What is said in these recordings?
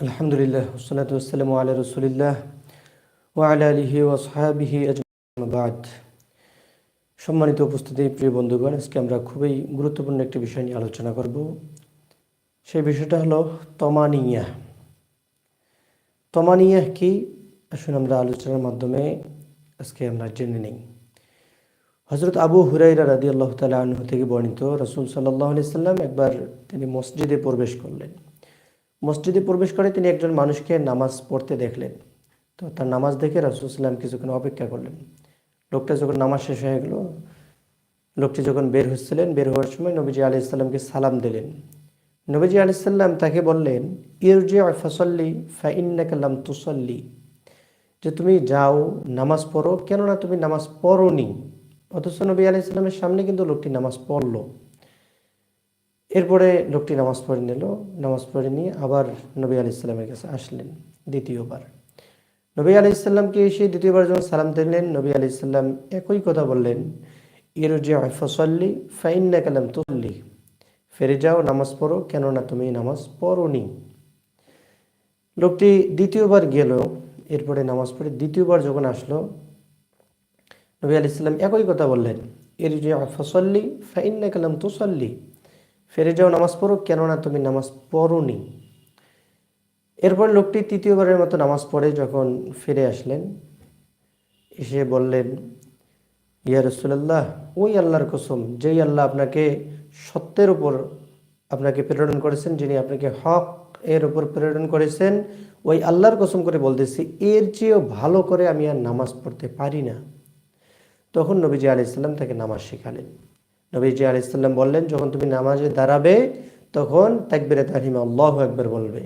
আলহামদুলিল্লাহ আলিহি সম্মানিত উপস্থিতি, প্রিয় বন্ধুগণ, আজকে আমরা খুবই গুরুত্বপূর্ণ একটি বিষয় নিয়ে আলোচনা করব। সেই বিষয়টা হলো তমানিয়া। তমানিয়া কি? আসুন আমরা আলোচনার মাধ্যমে আজকে আমরা জেনে নিই। হজরত আবু হুরাইরা রাদি আল্লাহ তালা থেকে বর্ণিত রসুল সাল্লাহ সাল্লাম একবার তিনি মসজিদে প্রবেশ করলেন। মসজিদে প্রবেশ করে তিনি একজন মানুষকে নামাজ পড়তে দেখলেন। তো তার নামাজ দেখে রাসুলসাল্লাম কিছুক্ষণ অপেক্ষা করলেন। লোকটা যখন নামাজ শেষ হয়ে গেল, লোকটি যখন বের হচ্ছিলেন, বের হওয়ার সময় নবীজি আলি সাল্লামকে সালাম দিলেন। নবীজি আলি সাল্লাম তাকে বললেন ইরজে ফসল্লি ফাইন্নাকাল্লাম তুসল্লি। যে তুমি যাও, নামাজ পড়ো, কেননা তুমি নামাজ পড়োনি। অথচ নবী আলি সাল্লামের সামনে কিন্তু লোকটি নামাজ পড়ল। এরপরে লোকটি নামাজ পড়ে নিল, নামাজ পড়ে নিয়ে আবার নবী আলি ইসলামের কাছে আসলেন দ্বিতীয়বার। নবী আলি ইসলামকে এসে দ্বিতীয়বার যখন সালাম দিলেন, নবী আলি ইসলাম একই কথা বললেন ইরুজি ফসল্লি ফাইন্না কালাম তুল্লি ফেরে যাও, নামাজ পড়ো, কেননা তুমি নামাজ পড়োনি। লোকটি দ্বিতীয়বার গেল, এরপরে নামাজ পড়ে দ্বিতীয়বার যখন আসলো, নবী আলি ইসলাম একই কথা বললেন ইরুজি ফসল্লি ফাইন্না কালাম তুসল্লি। ফেরে যাও, নামাজ পড়ো, কেননা তুমি নামাজ পড়োনি। এরপর লোকটি তৃতীয়বারের মতো নামাজ পড়ে যখন ফিরে আসলেন, এসে বললেন, ইয়া রসুল্লাহ ওই আল্লাহর কসম, যেই আল্লাহ আপনাকে সত্যের উপর আপনাকে প্রেরণ করেছেন, যিনি আপনাকে হক এর উপর প্রেরণ করেছেন, ওই আল্লাহর কসম করে বলতেছি, এর চেয়েও ভালো করে আমি আর নামাজ পড়তে পারি না। তখন নবীজি আলাইসাল্লাম তাকে নামাজ শেখালেন। নবীজি আলাইসাল্লাম বললেন, যখন তুমি নামাজে দাঁড়াবে, তখন তাকবিরে তাহিমা আল্লাহ একবার বলবে।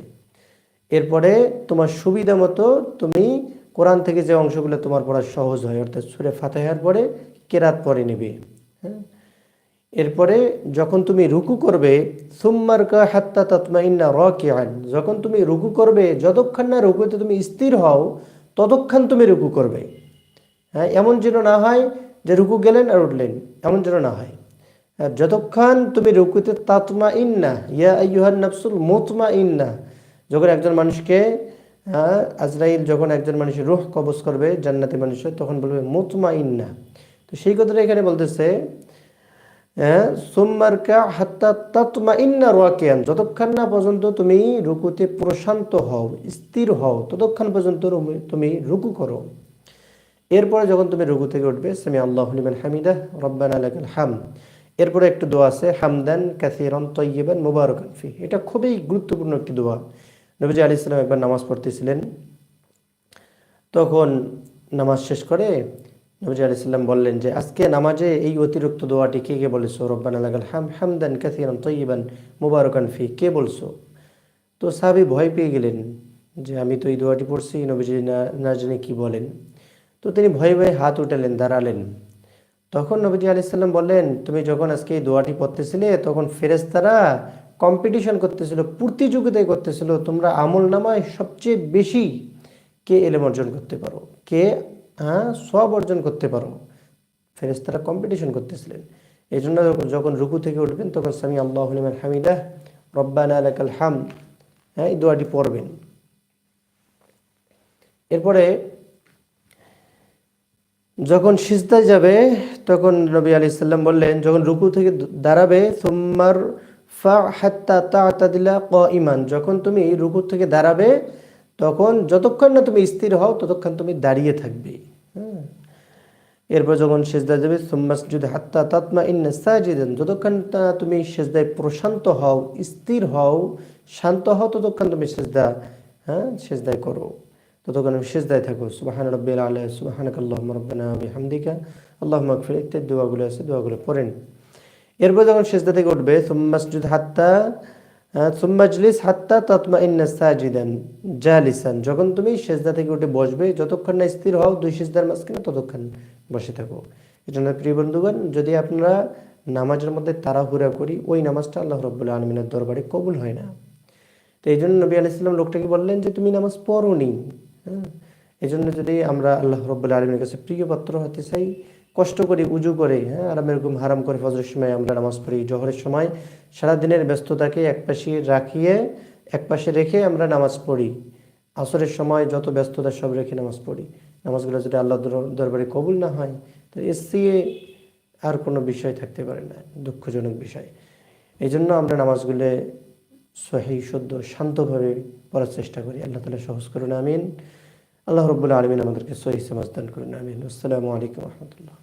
এরপরে তোমার সুবিধা মতো তুমি কোরআন থেকে যে অংশগুলো তোমার পড়া সহজ হয়, অর্থাৎ সুরে ফাতেহার পরে কেরাত পরে নেবে। হ্যাঁ? এরপরে যখন তুমি রুকু করবে সুম্মার কা হাত্তা তৎমা ইন্না র আন যখন তুমি রুকু করবে, যতক্ষণ না রুকুতে তুমি স্থির হও, ততক্ষণ তুমি রুকু করবে। হ্যাঁ এমন যেন না হয় যে রুকু গেলেন আর উঠলেন, এমন যেন না হয়। যতক্ষণ তুমি রুকুতে তাতমা ইন্না ইয়া ইউহান নফসুল মোতমা ইন্না যখন একজন মানুষকে আজরাইল যখন একজন মানুষের রুহ কবজ করবে, জান্নাতি মানুষের তখন বলবে মোতমা ইন্না তো সেই কথাটা এখানে বলতেছে সোমবারকা হাত্তা তাতমা ইন্না রোয়াকিয়ান, যতক্ষণ না পর্যন্ত তুমি রুকুতে প্রশান্ত হও, স্থির হও, ততক্ষণ পর্যন্ত তুমি রুকু করো। এরপরে যখন তুমি রুকু থেকে উঠবে সেমি আল্লাহ হামিদা রব্বান আলাকাল হাম এরপরে একটু দোয়া আছে, হামদান কাসিরন তৈবান মুবারকান ফি এটা খুবই গুরুত্বপূর্ণ একটি দোয়া। নবীজি আলি ইসলাম একবার নামাজ পড়তেছিলেন। তখন নামাজ শেষ করে নবীজি আলি ইসলাম বললেন যে, আজকে নামাজে এই অতিরিক্ত দোয়াটি কে কে বলেছ? রব্বান আলাগাল হাম হামদান কাসিরন তৈবান মুবারকান ফি কে বলছো? তো সাহাবি ভয় পেয়ে গেলেন যে, আমি তো এই দোয়াটি পড়ছি, নবীজি না না জানি কী বলেন? তো তিনি ভয়ে ভয়ে হাত উঠালেন, দাঁড়ালেন। তখন নবীজি আলাইসাল্লাম বললেন, তুমি যখন আজকে এই দোয়াটি পড়তেছিলে, তখন ফেরেস্তারা কম্পিটিশন করতেছিল প্রতিযোগিতায় করতেছিল, তোমরা আমল নামায় সবচেয়ে বেশি কে এলেম অর্জন করতে পারো? কে? হ্যাঁ সব অর্জন করতে পারো। ফেরেস্তারা কম্পিটিশন করতেছিলেন। এই জন্য যখন রুকু থেকে উঠবেন, তখন স্বামী আল্লাহ হলিমান হামিদা রব্বানা আলাকাল হাম হ্যাঁ এই দোয়াটি পড়বেন। এরপরে যখন সিজদায় যাবে, তখন নবী আলি সাল্লাম বললেন, যখন রুকু থেকে দাঁড়াবে, সোম্মার ফা হাত্তা তাদিলা ক ইমান যখন তুমি রুকু থেকে দাঁড়াবে, তখন যতক্ষণ না তুমি স্থির হও, ততক্ষণ তুমি দাঁড়িয়ে থাকবে। হ্যাঁ। এরপর যখন সেজদা যাবে সোম্মাস যদি হাত্তা তাতমা ইন্না সাজিদেন। যতক্ষণ তুমি সেজদায় প্রশান্ত হও, স্থির হও, শান্ত হও, ততক্ষণ তুমি সেজদা হ্যাঁ সেজদায় করো। ততক্ষণ আমি শেষদায় থাকো সুবাহান রব্বিল আল্লাহ সুবাহানক আল্লাহ রব্বানা হামদিকা আল্লাহ মকফির ইত্যাদি দোয়াগুলো আছে, দোয়াগুলো পড়েন। এরপর যখন শেষদা থেকে উঠবে সুম্মাসজুদ হাত্তা সুম্মাজলিস হাত্তা তৎমা ইন্না সাজিদান, জালিসান। যখন তুমি সেজদা থেকে উঠে বসবে, যতক্ষণ না স্থির হও, দুই সেজদার মাঝখানে ততক্ষণ বসে থাকো। এই জন্য প্রিয় বন্ধুগণ, যদি আপনারা নামাজের মধ্যে তাড়াহুড়া করি, ওই নামাজটা আল্লাহ রব্বুল্লাহ আলমিনের দরবারে কবুল হয় না। তো এই জন্য নবী আলাইসাল্লাম লোকটাকে বললেন যে, তুমি নামাজ পড়ো নি হ্যাঁ। জন্য যদি আমরা আল্লাহ রব্বুল্লা আলমীর কাছে প্রিয় পাত্র হতে চাই, কষ্ট করে উজু করে হ্যাঁ আর এরকম হারাম করে ফজরের সময় আমরা নামাজ পড়ি, জহরের সময়, সারাদিনের ব্যস্ততাকে এক পাশে রাখিয়ে, এক পাশে রেখে আমরা নামাজ পড়ি। আসরের সময় যত ব্যস্ততা সব রেখে নামাজ পড়ি। নামাজগুলো যদি আল্লাহ দরবারে কবুল না হয়, তো এর আর কোনো বিষয় থাকতে পারে না, দুঃখজনক বিষয়। এই জন্য আমরা নামাজগুলো সহি শুদ্ধ শান্তভাবে পড়ার চেষ্টা করি। আল্লাহ তালা সহজ করুন, আমিন। আল্লাহ রবুল্লা আলমিন আমাদেরকে সহি সমাজ দান করুন, আমিন। আসসালামু আলাইকুম রহমতুল্লাহ।